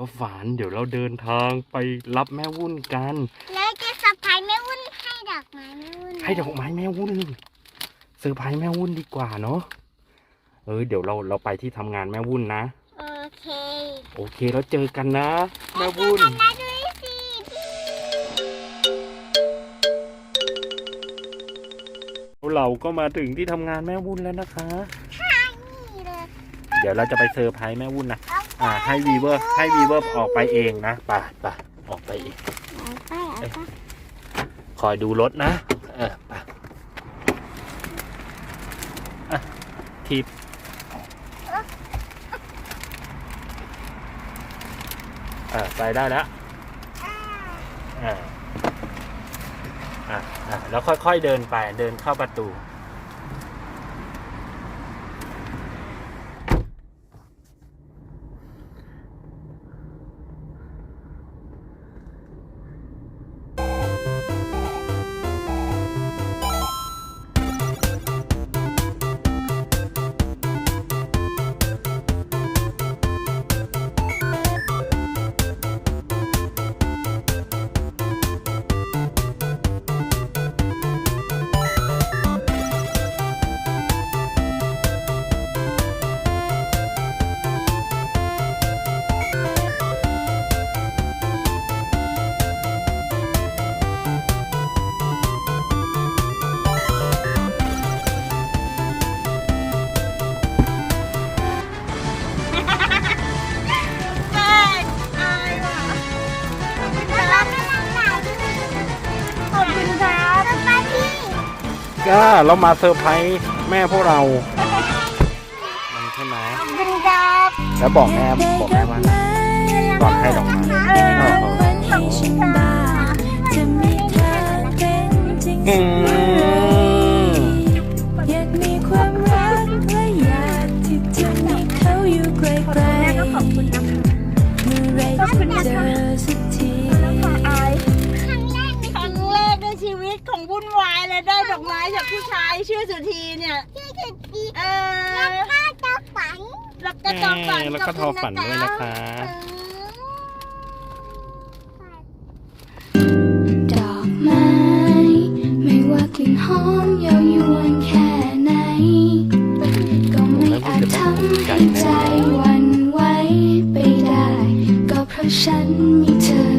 ก็ฝันเดี๋ยวเราเดินทางไปรับแม่วุ่นกัน แล้วจะสะพายแม่วุ่นให้ดอกไม้แม่วุ่นให้ดอกไม้แม่วุ่นเซอร์ไพรส์แม่วุ่นดีกว่าเนาะเออเดี๋ยวเราเราไปที่ทำงานแม่วุ่นนะ โอเค โอเคแล้วเจอกันนะ แม่วุ่นกันนะด้วยสิพี่เราก็มาถึงที่ทำงานแม่วุ่นแล้วนะคะ นี่เลย เดี๋ยวเราจะไปเซอร์ไพรส์แม่วุ่นนะอ่าให้วีเวอร์ให้วีเวอร์ออกไปเองนะไปไปออกไปเองเอาไปเอาไปคอยดูรถนะเออไปอะทีบเออไปได้แล้วอ่าอะอะแล้วค่อยๆเดินไปเดินเข้าประตู ก็เรามาเซอร์ไพรส์แม่พวกเรามันใช่ไหมขอบคุณครับแล้วบอกแม่บอกแม่ว่าอะไรตอนให้ดอกไม้เออโอ้โหขอบคุณครับจะมีเธอเป็นจริงอืมอยากมีความรักและอยากที่จะมีเขาอยู่ใกล้ๆแม่ก็ขอบคุณนะคะ ของวุ่นวายเลยได้ดอกไม้จากผู้ชายชื่อสุธีเนี่ยชีวิตที่ดีเอแล้วอก็จะฝันแล้วก็ตอฝันแล้วก็ทอฝันด้วยนะคะดอกไม้ไม่ว่ากลิ่นหอมเยาวยวนแค่ไหนก็ไม่อาจทำให้ใจหวันไหวไปได้ ก็เพราะฉันมีเธอ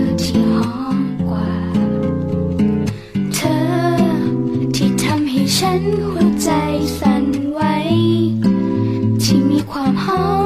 ฉันหัวใจสั่นไหวที่มีความหอม